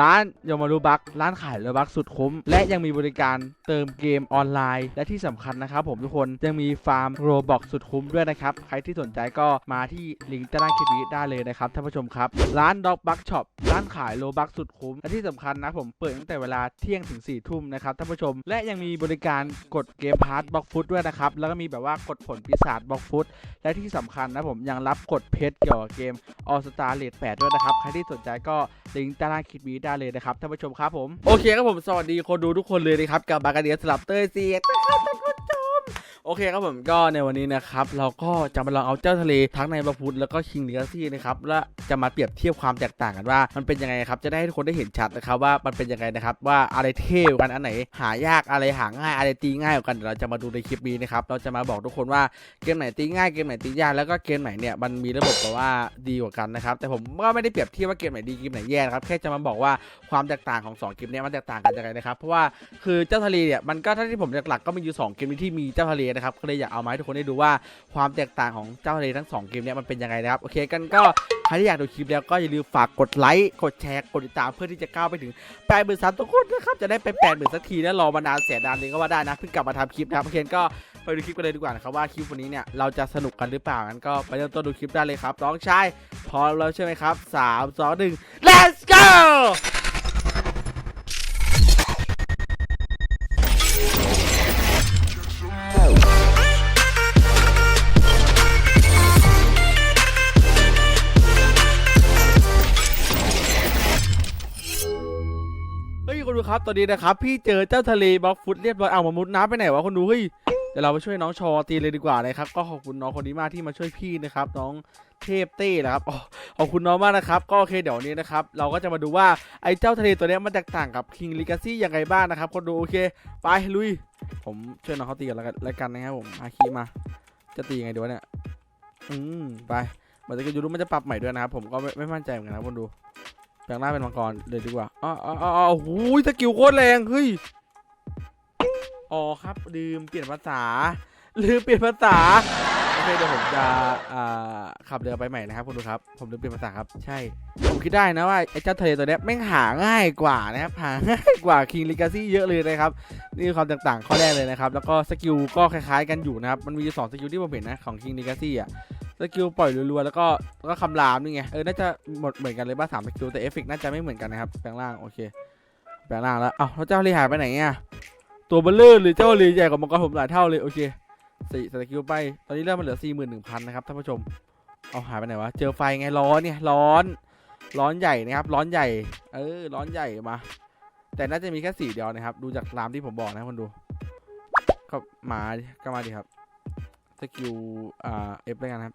ร้านยมารุบักร้านขายโลบักสุดคุ้ม และยังมีบริการเติมเกมออนไลน์ และที่สำคัญนะครับผมทุกคนยังมีฟาร์มโรบอกสุดคุ้มด้วยนะครับ ใครที่สนใจก็มาที่ลิงก์ใต้ล่างคลิปนี้ได้เลยนะครับท่านผู้ชมครับ ร้านด็อกบักช็อปร้านขายโลบักสุดคุ้ม และที่สำคัญนะผมเปิดตั้งแต่เวลาเที่ยงถึง4ี่ทุ่มนะครับท่านผู้ชม และยังมีบริการกดเกมพาร์ทบล็อกฟุตด้วยนะครับแล้วก็มีแบบว่ากดผลปีศาจบล็อกฟุตและที่สำคัญนะผมยังรับกดเพชรเกี่ยวกับเกม All Star r a t e 8ด้วยนะครับใครที่สนใจก็ลิงก์ใต้ล่างคลิปนี้ได้เลยนะครับท่านผู้ชมครับผม โอเคครับผม สวัสดีคนดูทุกคนเลยนะครับกับบากาเดียสลับเตอร์ซีน โอเคครับผมก็ในวันนี้นะครับ เราก็จะมาลองเอาเจ้าทะเลทั้งในบาพุทแล้วก็คิงเลียซี่นะครับและจะมาเปรียบเทียบความแตกต่างกันว่า มันเป็นยังไงครับจะได้ให้ทุกคนได้เห็นชัดนะครับว่ามันเป็นยังไงนะครับว่าอะไรเท่กันอันไหน หายากอะไรหาง่ายอะไรตีง่ายกว่ากันเดี๋ยวเราจะมาดูในคลิปนี้นะครับเราจะมาบอกทุกคนว่าเกมไหนตีง่ายเกมไหนตียากแล้วก็เกมไหนเนี่ยมันมีระบบแบบว่าดีกว่ากันนะครับแต่ผมก็ไม่ได้เปรียบเทียบว่าเกมไหนดีเกมไหนแย่นะครับแค่จะมาบอกว่าความแตกต่างของสองเกมเนี้มันแตกต่างกันยังไงนะครับเพราะว่าคือเจ้าทะเลเนี่ยมันก็ถ้าที่ผมหลักๆก็มีอยู่สองเกมที่มีเจ้าทะเลนะครับก็เลยอยากเอามาให้ทุกคนได้ดูว่าความแตกต่างของเจ้าทะเลทั้งสองเกมเนี้มันเป็นยังไงนะครับโอเคกันก็ใครที่อยากดูคลิปแล้วก็อย่าลืมฝากกดไลค์กดแชร์กดติดตามเพื่อที่จะก้าวไปถึงแปดหมื่นซับทุกคนนะครับจะได้ไปแปดหมื่นสักทีนะรอมานานแสนนานเลยก็ว่าได้นะเพิ่งกลับมาทำคลิปนะครับโอเคก็ไปดูคลิปกันเลยดีกว่านะครับว่าคลิปวันนี้เนี่ยเราจะสนุกกันหรือเปล่างั้นก็ไปเริ่มต้นดูคลิปได้เลยครับน้องชายพร้อมแล้วใช่ไหมครับสามสองหนึ่ง let's go คนดูครับตอนนี้นะครับพี่เจอเจ้าทะเลบล็อกฟุตเรียบร้อยเอามามุดน้ำไปไหนวะคนดูเฮ้ยเดี๋ยวเราไปช่วยน้องชอตีเลยดีกว่านะครับ ก็ขอบคุณน้องคนนี้มากที่มาช่วยพี่นะครับ น้องเทพเต้นะครับขอบคุณน้องมากนะครับ ก็โอเคเดี๋ยวนี้นะครับ เราก็จะมาดูว่าไอ้เจ้าทะเลตัวนี้มันแตกต่างกับ King Legacy ยังไงบ้างนะครับ คนดูโอเคไปลุย ผมช่วยน้องเขาตีกันแล้วกันแล้วกันนะครับผมอาคีมา จะตียังไงดีวะเนี่ยอืมไปเหมือนจะยูรู้มันจะปรับใหม่ด้วยนะครับผมก็ไม่ไม่มั่นใจเหมือนกันนะคนดู แปลงหน้าเป็นมังกรเลยดีกว่าอ๋ออ๋ออ๋ออ๋อโอ้ยสกิลโคตรแรงเฮ้ยอ๋อครับลืมเปลี่ยนภาษาลืมเปลี่ยนภาษาโอเคเดี๋ยวผมจะอ่าขับเรือไปใหม่นะครับคุณดูครับ ผมลืมเปลี่ยนภาษาครับ ใช่ผมคิดได้นะว่าไอ้เจ้าทะเลตัวเนี้ยแม่งหาง่ายกว่านะครับหาง่ายกว่า King Legacy เยอะเลยนะครับนี่ความต่างๆข้อแรกเลยนะครับ แล้วก็สกิลก็คล้ายๆกันอยู่นะครับ มันมีสองสกิลที่ผมเห็นนะของ King Legacy อะ สกิลปล่อยรัวๆแล้วก็แล้วก็คำรามนี่ไงเออน่าจะหมดเหมือนกันเลยป่ะสามสกิลแต่เอฟเฟกน่าจะไม่เหมือนกันนะครับแปลงร่างโอเคแปลงร่างแล้วเอ้าแล้วเจ้าลีหายไปไหนอะตัวเบลเลอร์หรือเจ้าลีใหญ่กว่ามังกรผมหลายเท่าเลยโอเคสี่สกิลไปตอนนี้เริ่มมันเหลือสี่หมื่นหนึ่งพันนะครับท่านผู้ชมเอาหายไปไหนวะเจอไฟไงร้อนเนี่ยร้อนร้อนใหญ่นะครับ ร้อนใหญ่ เออ ร้อนใหญ่มา แต่น่าจะมีแค่สีเดียวนะครับ ดูจากรามที่ผมบอกนะคนดู ก็มาก็มาดิครับ สกิลอ่าเอฟแล้วกันครับ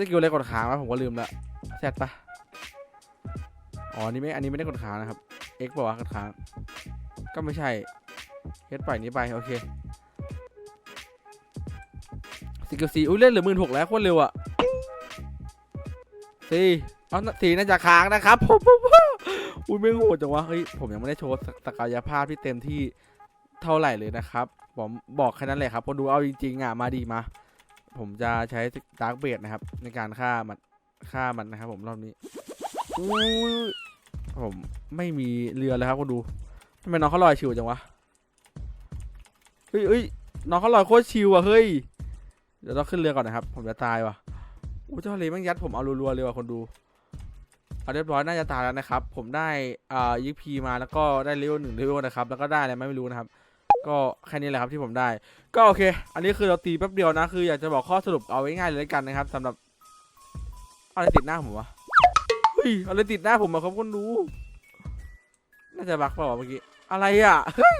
สกิลอะไรกดค้างวะผมก็ลืมละแซดปะอ๋อนี่ไม่อันนี้ไม่ได้กดค้างนะครับ X บอกว่ากดค้าง ก็ไม่ใช่เฮดปล่อยนี้ไปโอเคสกิลสี่อุ้ยเล่นเหลือหมื่นหกแล้วโคตรเร็วอะสี่เอาสี่น่าจะค้างนะครับผมผมอุ้ยไม่งโหดจังวะเฮ้ยผมยังไม่ได้โชว์ศักยภาพที่เต็มที่เท่าไหร่เลยนะครับ ผมบอกแค่นั้นเลยครับคนดูเอาจริงๆอะมาดีมา ผมจะใช้ดาร์กเบดนะครับ ในการฆ่ามันฆ่ามันนะครับ ผมรอบนี้อุ้ยผมไม่มีเรือเลยครับคนดูทำไมน้องเขาลอยชิวจังวะเฮ้ยเฮ้ยน้องเขาลอยโคตรชิวอะเฮ้ยเดี๋ยวต้องขึ้นเรือก่อนนะครับ ผมจะตายว่ะอู้เจ้าทะเลแม่งยัดผมเอารัวๆเลยว่ะคนดูเอาเรียบร้อยน่าจะตายแล้วนะครับ ผมได้อ่ายิพีมาแล้วก็ได้เลเวลหนึ่งเลเวลนะครับ แล้วก็ได้อะไรไม่รู้นะครับ ก็แค่นี้แหละครับที่ผมได้ ก็โอเค อันนี้คือเราตีแป๊บเดียวนะ คืออยากจะบอกข้อสรุปเอาไว้ง่ายเลยกันนะครับสำหรับอะไรติดหน้าผมวะเฮ้ยอะไรติดหน้าผมมาครับคนดูน่าจะบักเปล่าวเมื่อกี้อะไรอะเฮ้ย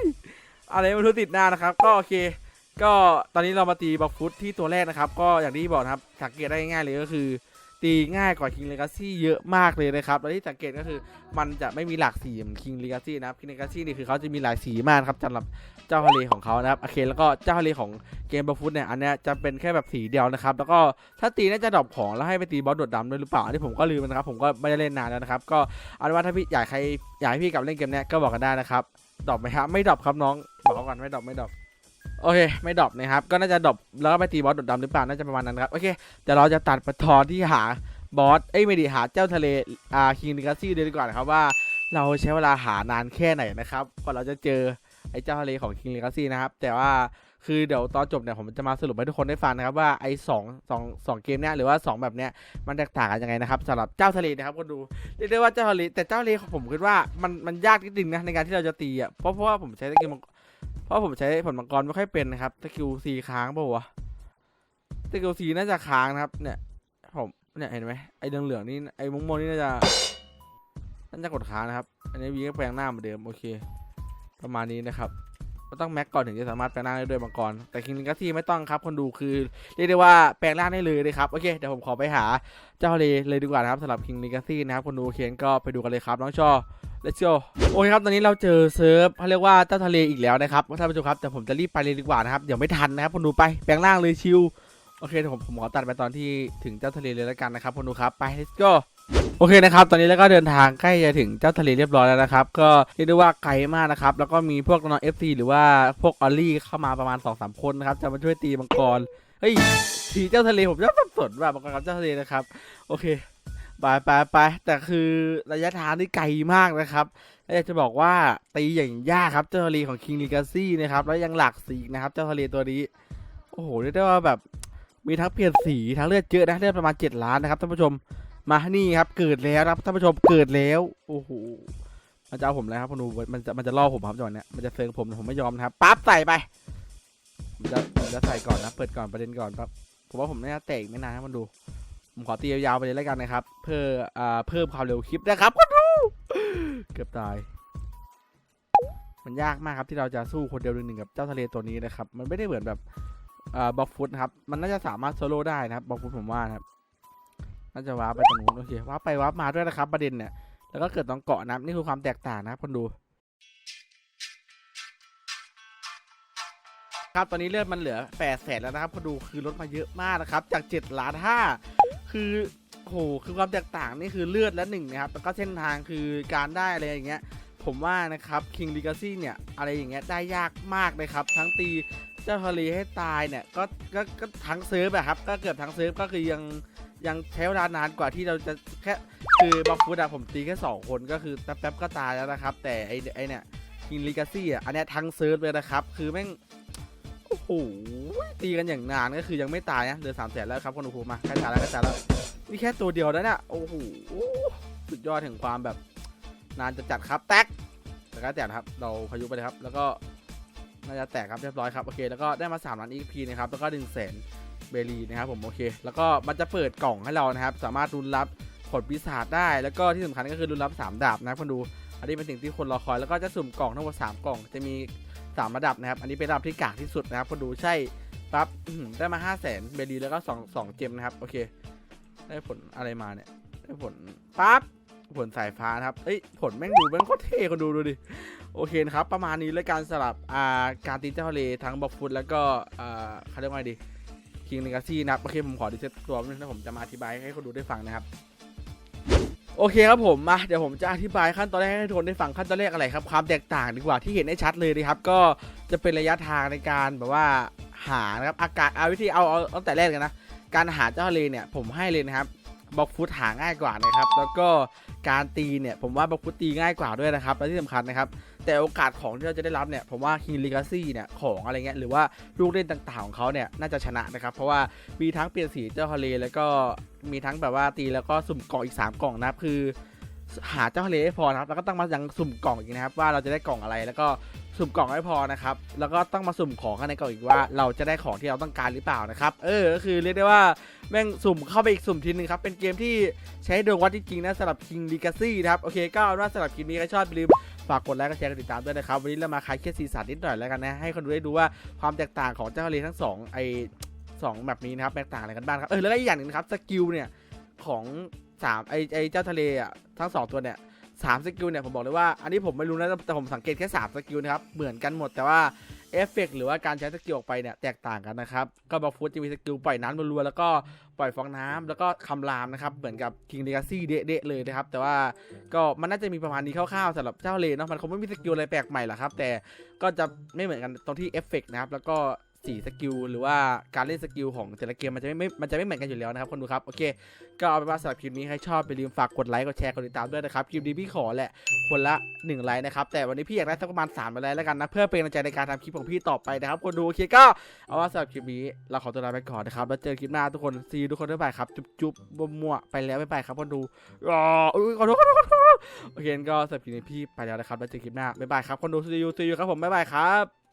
อะไรไมันรู้ติดหน้านะครับ ก็โอเค ก็ตอนนี้เรามาตีบล็อกฟุตที่ตัวแรกนะครับ ก็อย่างที่บอกนะครับสังเกตได้ง่ายเลยก็คือ ตีง่ายกว่า King Legacy เยอะมากเลยนะครับแล้วที่สังเกตก็คือมันจะไม่มีหลากสีเหมือน King Legacy นะครับ King Legacy นี่คือเขาจะมีหลายสีมากครับสำหรับ เจ้าทะเลของเขานะครับโอเคแล้วก็เจ้าทะเลของเกมบอลฟุตเนี่ยอันเนี้ยจะเป็นแค่แบบสีเดียวนะครับแล้วก็ถ้าตีน่าจะดรอปของแล้วให้ไปตีบอสโดดดำด้วยหรือเปล่าอันนี้ผมก็ลืมนะครับผมก็ไม่ได้เล่นนานแล้วนะครับก็เอาเป็นว่าถ้าพี่อยากใครอยากให้พี่กลับเล่นเกมเนี้ยก็บอกกันได้นะครับดรอปไหมครับไม่ดรอปครับน้องบอกก่อนไม่ดรอปไม่ดรอปโอเค ไม่ดรอปนะครับ ก็น่าจะดรอปแล้วก็ไปตีบอสดดดำหรือเปล่า น่าจะประมาณนั้นครับ โอเคเดี๋ยวเราจะตัดไปทอนที่หาบอส เอ้ยไม่ดีหาเจ้าทะเล อ่า คิงลิกาซี่เลยดีกว่านะครับว่า เราใช้เวลาหานานแค่ไหนนะครับ กว่าเราจะเจอ เจ้าทะเลของ King Legacy นะครับ แต่ว่าคือเดี๋ยวตอนจบเนี่ยผมจะมาสรุปให้ทุกคนได้ฟังนะครับว่าไอ้สองสองสองเกมเนี้ยหรือว่าสองแบบเนี้ยมันแตกต่างกันยังไงนะครับสำหรับเจ้าทะเลนะครับก็ดูเรียกได้ว่าเจ้าทะเลแต่เจ้าทะเลของผมคิดว่ามันมันยากนิดนึงนะในการที่เราจะตีอะเพราะเพราะว่าผมใช้สกิลมังเพราะผมใช้ผลมังกรไม่ค่อยเป็นนะครับสกิลซีค้างเปล่าวะสกิลซีน่าจะค้างนะครับ เนี่ยผมเนี่ยเห็นไหมไอ้เหลืองๆนี่ไอ้ม่วงๆนี่น่าจะน่าจะกดค้างนะครับ อันนี้วีก็แปลงหน้าเหมือนเดิมโอเค ประมาณนี้นะครับก็ต้องแม็กก่อนถึงจะสามารถแปลงหน้าได้ด้วยมังกรแต่คิงลิงกัสซี่ไม่ต้องครับ คนดูคือเรียกได้ว่าแปลงร่างได้เลยเลยครับโอเคเดี๋ยวผมขอไปหาเจ้าทะเลเลยดีกว่านะครับสำหรับคิงลิงกัสซี่นะครับคนดูเคงั้นก็ไปดูกันเลยครับน้องชอ let's go โอเคครับตอนนี้เราเจอเซิร์ฟเขาเรียกว่าเจ้าทะเลอีกแล้วนะครับท่านผู้ชมครับแต่ผมจะรีบไปเลยดีกว่านะครับเดี๋ยวไม่ทันนะครับคนดูไปแปลงร่างเลยชิวโอเคเดี๋ยวผมผมขอตัดไปตอนที่ถึงเจ้าทะเลเลยแล้วกันนะครับคนดูครับไป let's go โอเคนะครับ ตอนนี้แล้วก็เดินทางใกล้จะถึงเจ้าทะเลเรียบร้อยแล้วนะครับ ก็เรียกได้ว่าไกลมากนะครับ แล้วก็มีพวกน้องเอฟซีหรือว่าพวกออลลี่เข้ามาประมาณ2อสคนนะครับ จะมาช่วยตีมังกร เฮ้ย ทีเจ้าทะเลผมจะสับสนว่ามังกรกับเจ้าทะเลนะครับ โอเค ไปไปไปแต่คือระยะทางนี่ไกลมากนะครับและอยากจะบอกว่าตีอย่างยากครับ เจ้าทะเลของ King Legacy นะครับ แล้วยังหลากสีนะครับ เจ้าทะเลตัวนี้ โอ้โห เรียกได้ว่าแบบมีทั้งเปลี่ยนสี ทั้งเลือดเยอะนะ เลือดประมาณ 7 ล้านนะครับท่านผู้ชม มานี่ครับเกิดแล้วครับท่านผู้ชมเกิดแล้วโอ้โหมันจะเอาผมแล้วครับพนูมันจะมันจะล่อผมครับจังหวะเนี้ยมันจะเซิงผมผมไม่ยอมนะครับปั๊บใส่ไปมันจะมันจะใส่ก่อนนะเปิดก่อนประเด็นก่อนปั๊บผมว่าผมน่าจะแตกไม่นานนะมันดู ผมขอตียาวๆไปเลยแล้วกันนะครับ เพื่ออ่าเพิ่มความเร็วคลิปนะครับก็ดูเกือบตาย มันยากมากครับที่เราจะสู้คนเดียวหนึ่งๆกับเจ้าทะเลตัวนี้นะครับ มันไม่ได้เหมือนแบบอ่าบล็อกฟุตครับมันน่าจะสามารถโซโล่ได้นะครับบล็อกฟุตผมว่านะครับ น่าจะว้าไปตรงนู้นโอเควาไปว้ามาด้วยนะครับประเด็นเนี่ยแล้วก็เกิดต้องเกาะนะครับนี่คือความแตกต่างนะครับคนดู ครับตอนนี้เลือดมันเหลือแปดแสนแล้วนะครับคนดูคือลดมาเยอะมากนะครับ จากเจ็ดล้านห้าคือโหคือความแตกต่างนี่คือเลือดและหนึ่งนะครับแล้วก็เส้นทางคือการได้อะไรอย่างเงี้ยผมว่านะครับ King Legacy เนี่ยอะไรอย่างเงี้ยได้ยากมากเลยครับ ทั้งตีเจ้าทะเลให้ตายเนี่ยก็ก็ก็ทั้งเซิร์ฟอะครับก็เกือบทั้งเซิร์ฟก็คือยัง ยังใช้เวลานานกว่าที่เราจะแค่คือบัฟฟูดอะผมตีแค่สองคนก็คือแป๊บๆก็ตายแล้วนะครับ แต่ไอไอเนี่ยกินลิกาซี่อะอันเนี้ยทั้งเซิร์ฟเลยนะครับ คือแม่งโอ้โหตีกันอย่างนานก็คือยังไม่ตายนะเหลือสามแสนแล้วครับคนอุภูมาใกล้ตายแล้วใกล้ตายแล้วนี่แค่ตัวเดียวแล้วเนี่ยโอ้โหสุดยอดถึงความแบบ นานจะจัดครับ แตกแต่ก็แตกครับ เราพายุไปเลยครับ แล้วก็น่าจะแตกครับเรียบร้อยครับโอเคแล้วก็ได้มา3ล้าน EP นะครับแล้วก็ดึงแสน เบลีนะครับผมโอเค แล้วก็มันจะเปิดกล่องให้เรานะครับ สามารถรุนรับผลปีศาจได้ แล้วก็ที่สำคัญก็คือรุนรับ 3 ดาบนะคนดู อันนี้เป็นสิ่งที่คนรอคอย แล้วก็จะสุ่มกล่องทั้งหมด3กล่อง จะมี 3 ระดับนะครับ อันนี้เป็นระดับที่กากที่สุดนะครับคนดูใช่ปั๊บได้มา 5 0 0 0 0 0เบลีแล้วก็2 2เจมนะครับโอเค ได้ผลอะไรมาเนี่ยได้ผลปั๊บผลสายฟ้านะครับ เอ้ย ผลแม่งดูแม่งโคตรเท่คนดูดูดิ โอเคนะครับ ประมาณนี้เลยการสลับ อ่า การตีเจ้าทะเลทั้งบ็อกฟุตแล้วก็ อ่าเขาเรียกว่าไงดี คิงเลกาซี่นะครับ โอเค ผมขอดีเซตตัวนึงนะผมจะมาอธิบายให้คนดูได้ฟังนะครับ โอเคครับผมมาเดี๋ยวผมจะอธิบายขั้นตอนแรกให้ทุกคนได้ฟังขั้นตอนแรกอะไรครับ ความแตกต่างดีกว่าที่เห็นได้ชัดเลยนะครับ ก็จะเป็นระยะทางในการแบบว่าหานะครับอากาศเอาวิธีเอาเอาตั้งแต่แรกกันนะ การหาเจ้าทะเลเนี่ยผมให้เลยนะครับบล็อกฟุตหาง่ายกว่านะครับ แล้วก็การตีเนี่ยผมว่าบล็อกฟุตตีง่ายกว่าด้วยนะครับและที่สำคัญนะครับ แต่โอกาสของที่เราจะได้รับเนี่ยผมว่า King Legacy เนี่ยของอะไรเงี้ยหรือว่าลูกเล่นต่างๆของเขาเนี่ยน่าจะชนะนะครับ เพราะว่ามีทั้งเปลี่ยนสีเจ้าทะเลแล้วก็มีทั้งแบบว่าตีแล้วก็สุ่มกล่องอีก 3 กล่องนะครับคือหาเจ้าทะเลให้พอนะครับแล้วก็ต้องมายังสุ่มกล่องอีกนะครับว่าเราจะได้กล่องอะไรแล้วก็ สุ่มกล่องให้พอนะครับ แล้วก็ต้องมาสุ่มของข้างในกล่องอีกว่า เราจะได้ของที่เราต้องการหรือเปล่านะครับ เออ ก็คือเรียกได้ว่าแม่งสุ่มเข้าไปอีกสุ่มทีนึงครับ เป็นเกมที่ใช้ดวงวัดจริงๆนะสำหรับ King Legacy นะครับ โอเค ก็เอาว่าสำหรับคลิปนี้ใครชอบอย่าลืมฝากกดไลค์กดแชร์กดติดตามด้วยนะครับ วันนี้เรามาคลายเครียดสีสันนิดหน่อยแล้วกันนะ ให้คนดูได้ดูว่าความแตกต่างของเจ้าทะเลทั้งสองไอสองแบบนี้นะครับแตกต่างอะไรกันบ้างครับ เออ แล้วก็อีกอย่างหนึ่งนะครับ สกิลเนี่ยของสามไอไอเจ้าทะเลอะทั้งสองตัวเนี่ย สามสกิลเนี่ยผมบอกเลยว่าอันนี้ผมไม่รู้นะแต่ผมสังเกตแค่สามสกิลนะครับเหมือนกันหมดแต่ว่าเอฟเฟกหรือว่าการใช้สกิลออกไปเนี่ยแตกต่างกันนะครับก็บอกฟูดจะมีสกิลปล่อยน้ำรัวๆแล้วก็ปล่อยฟองน้ำแล้วก็คำรามนะครับเหมือนกับ King Legacy เดะเลยนะครับแต่ว่าก็มันน่าจะมีประมาณนี้คร่าวๆสำหรับเจ้าเลนเนาะมันคงไม่มีสกิลอะไรแปลกใหม่หรอกครับแต่ก็จะไม่เหมือนกันตรงที่เอฟเฟกต์นะครับแล้วก็ สีสกิลหรือว่าการเล่นสกิลของแต่ละเกมมันจะไม่ไม่มันจะไม่เหมือนกันอยู่แล้วนะครับคนดูครับโอเค ก็เอาเป็นว่าสำหรับคลิปนี้ให้ชอบไปลืมฝากกดไลค์กดแชร์กดติดตามด้วยนะครับคลิปนี้พี่ขอแหละคนละ1ไลค์นะครับแต่วันนี้พี่อยากได้สักประมาณ3ไลค์แล้วกันนะเพื่อเป็นกำลังใจในการทำคลิปของพี่ต่อไปนะครับคนดูโอเคก็เอาว่าสำหรับคลิปนี้เราขอตัวลาไปก่อนนะครับแล้วเจอคลิปหน้าทุกคนซีทุกคนบ๊ายบายครับจุ๊บจุ๊บมั่วๆไปแล้วบ๊ายบายครับคนดูอ๋ออุ๊ยขอโทษขอโทษโอเคนก็สำหรับคลิปนี้พี่ไปแล้วนะครับแล้วเจอคลิปหน้าบ๊ายบายครับคนดูซีอูซีอูครับผมบ๊ายบายครับ